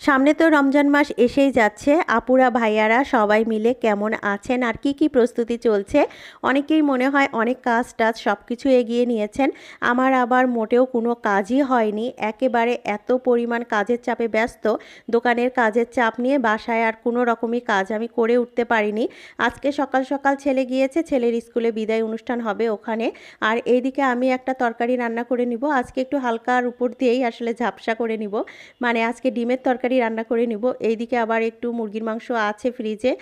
সামনে তো রমজান মাস এসেই যাচ্ছে। আপুরা, ভাইয়ারা সবাই মিলে কেমন আছেন আর কি কি প্রস্তুতি চলছে? অনেকেই মনে হয় অনেক কাজ টাজ সব কিছু এগিয়ে নিয়েছেন। আমার আবার মোটেও কোনো কাজই হয়নি। একেবারে এত পরিমাণ কাজের চাপে ব্যস্ত। দোকানের কাজের চাপ নিয়ে বাসায় আর কোনো রকমই কাজ আমি করে উঠতে পারিনি। আজকে সকাল সকাল ছেলে গিয়েছে, ছেলের স্কুলে বিদায় অনুষ্ঠান হবে ওখানে। আর এইদিকে আমি একটা তরকারি রান্না করে নিব। আজকে একটু হালকার উপর দিয়েই আসলে ঝাপসা করে নিব। মানে আজকে ডিমের তরকারি রান্না করে নিব। এইদিকে আবার একটু মুরগির মাংস আছে ফ্রিজে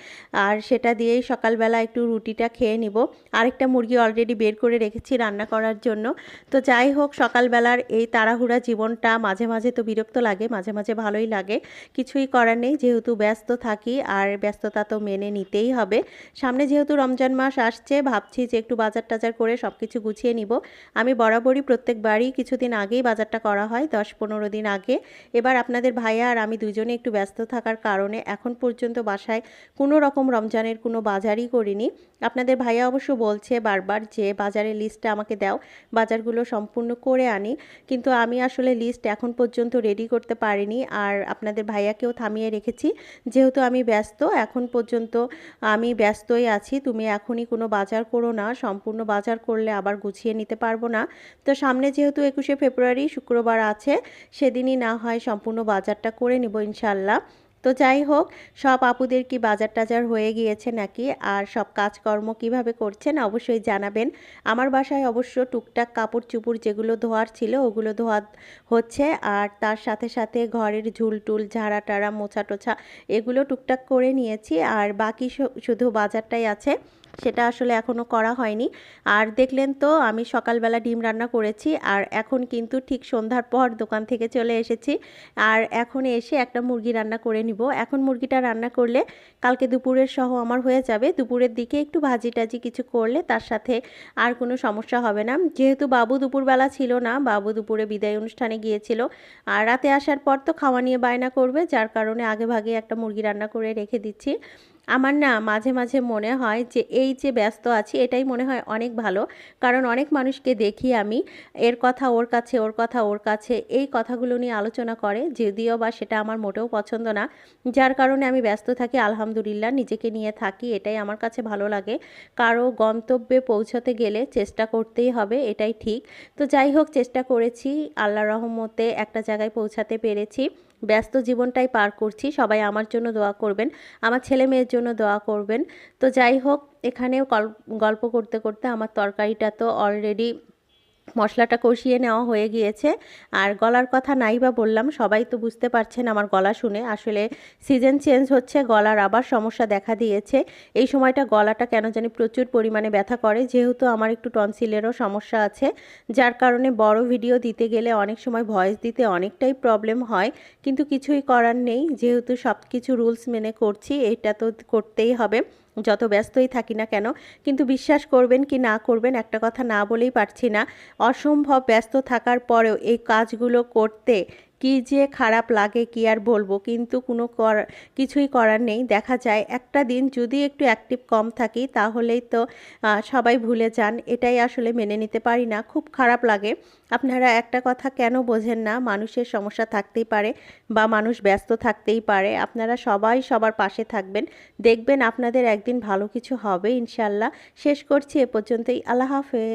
আর সেটা দিয়েই সকালবেলা একটু রুটিটা খেয়ে নিব। আরেকটা মুরগি অলরেডি বের করে রেখেছি রান্না করার জন্য। তো যাই হোক, সকালবেলার এই তাড়াহুড়া জীবনটা মাঝে মাঝে তো বিরক্ত লাগে, মাঝে মাঝে ভালোই লাগে। কিছুই করার নেই, যেহেতু ব্যস্ত থাকি, আর ব্যস্ততা তো মেনে নিতেই হবে। সামনে যেহেতু রমজান মাস আসছে, ভাবছি যে একটু বাজার টাজার করে সব কিছু গুছিয়ে নিব। আমি বরাবরই প্রত্যেকবারই কিছুদিন আগেই বাজারটা করা হয়, দশ পনেরো দিন আগে। এবার আপনাদের ভাইয়া আর দুজনে একটু ব্যস্ত থাকার কারণে এখন পর্যন্ত বাসায় কোনো রকম রমজানের কোনো বাজারই করিনি। আপনাদের ভাইয়া অবশ্য বলছে বারবার যে, বাজারের লিস্টটা আমাকে দাও, বাজারগুলো সম্পূর্ণ করে আনি। কিন্তু আমি আসলে লিস্ট এখন পর্যন্ত রেডি করতে পারিনি আর আপনাদের ভাইয়াকেও থামিয়ে রেখেছি। যেহেতু আমি ব্যস্ত, এখন পর্যন্ত আমি ব্যস্তই আছি। তুমি এখনই কোনো বাজার করো না, সম্পূর্ণ বাজার করলে আবার গুছিয়ে নিতে পারব না। তো সামনে যেহেতু একুশে ফেব্রুয়ারি, শুক্রবার আছে, সেদিনই না হয় সম্পূর্ণ বাজারটা করে নিব ইনশাল্লাহ। তো যাই হোক, সব আপুদের কি বাজার টাজার হয়ে গিয়েছে নাকি? আর সব কাজকর্ম কীভাবে করছেন অবশ্যই জানাবেন। আমার বাসায় অবশ্য টুকটাক কাপড় চুপড় যেগুলো ধোয়ার ছিল, ওগুলো ধোয়া হচ্ছে। আর তার সাথে সাথে ঘরের ঝুল টুল ঝাড়া টাড়া মোছা টোছা এগুলো টুকটাক করে নিয়েছি। আর বাকি শুধু বাজারটাই আছে। সেটা আসলে এখনও করা হয়নি। আর দেখলেন তো, আমি সকালবেলা ডিম রান্না করেছি আর এখন কিন্তু ঠিক সন্ধ্যার পর দোকান থেকে চলে এসেছি। আর এখন এসে একটা মুরগি রান্না করে নিব। এখন মুরগিটা রান্না করলে কালকে দুপুরের সহ আমার হয়ে যাবে। দুপুরের দিকে একটু ভাজি টাজি কিছু করলে তার সাথে আর কোনো সমস্যা হবে না। যেহেতু বাবু দুপুরবেলা ছিল না, বাবু দুপুরে বিদায় অনুষ্ঠানে গিয়েছিল। আর রাতে আসার পর তো খাওয়া নিয়ে বায়না করবে, যার কারণে আগে ভাগে একটা মুরগি রান্না করে রেখে দিচ্ছি। আমার না মাঝে মাঝে মনে হয় যে এই যে ব্যস্ত আছি, এটাই মনে হয় অনেক ভালো। কারণ অনেক মানুষকে দেখি আমি, এর কথা ওর কাছে, ওর কথা ওর কাছে, এই কথাগুলো নিয়ে আলোচনা করে, যদিও বা সেটা আমার মোটেও পছন্দ না। যার কারণে আমি ব্যস্ত থাকি, আলহামদুলিল্লাহ নিজেকে নিয়ে থাকি, এটাই আমার কাছে ভালো লাগে। কারও গন্তব্যে পৌঁছতে গেলে চেষ্টা করতেই হবে, এটাই ঠিক। তো যাই হোক, চেষ্টা করেছি আল্লাহ রহমতে একটা জায়গায় পৌঁছাতে পেরেছি। ব্যস্ত জীবনটাই পার করছি। সবাই আমার জন্য দোয়া করবেন, আমার ছেলে মেয়ের জন্য দোয়া করবেন। তো যাই হোক, এখানেও গল্প করতে করতে আমার তরকারিটা তো অলরেডি মশলাটা কষিয়ে নেওয়া হয়ে গিয়েছে। আর গলার কথা নাই বা বললাম, সবাই তো বুঝতে পারছেন আমার গলা শুনে। আসলে সিজন চেঞ্জ হচ্ছে, গলার আবার সমস্যা দেখা দিয়েছে। এই সময়টা গলাটা কেন জানি প্রচুর পরিমাণে ব্যথা করে। যেহেতু আমার একটু টনসিলেরও সমস্যা আছে, যার কারণে বড় ভিডিও দিতে গেলে অনেক সময় ভয়েস দিতে অনেকটাই প্রবলেম হয়। কিন্তু কিছুই করার নেই, যেহেতু সব কিছু রুলস মেনে করছি, এটা তো করতেই হবে। যত ব্যস্তই থাকি না কেন, কিন্তু বিশ্বাস করবেন কি না করবেন একটা কথা না বলেই পারছি না। অসম্ভব ব্যস্ত থাকার পরেও এই কাজগুলো করতে কি যে খারাপ লাগে কি আর বলব, কিন্তু কোনো কর, কিছুই করার নেই। দেখা যায় একটা দিন যদি একটু অ্যাক্টিভ কম থাকি, তাহলেই তো সবাই ভুলে যান। এটাই আসলে মেনে নিতে পারি না। খুব খারাপ লাগে। আপনারা একটা কথা কেন বোঝেন না? মানুষের সমস্যা থাকতেই পারে বা মানুষ ব্যস্ত থাকতেই পারে। আপনারা সবাই সবার পাশে থাকবেন। দেখবেন আপনাদের একদিন ভালো কিছু হবে ইনশাল্লাহ। শেষ করছি এ পর্যন্তই। আল্লাহ হাফেজ।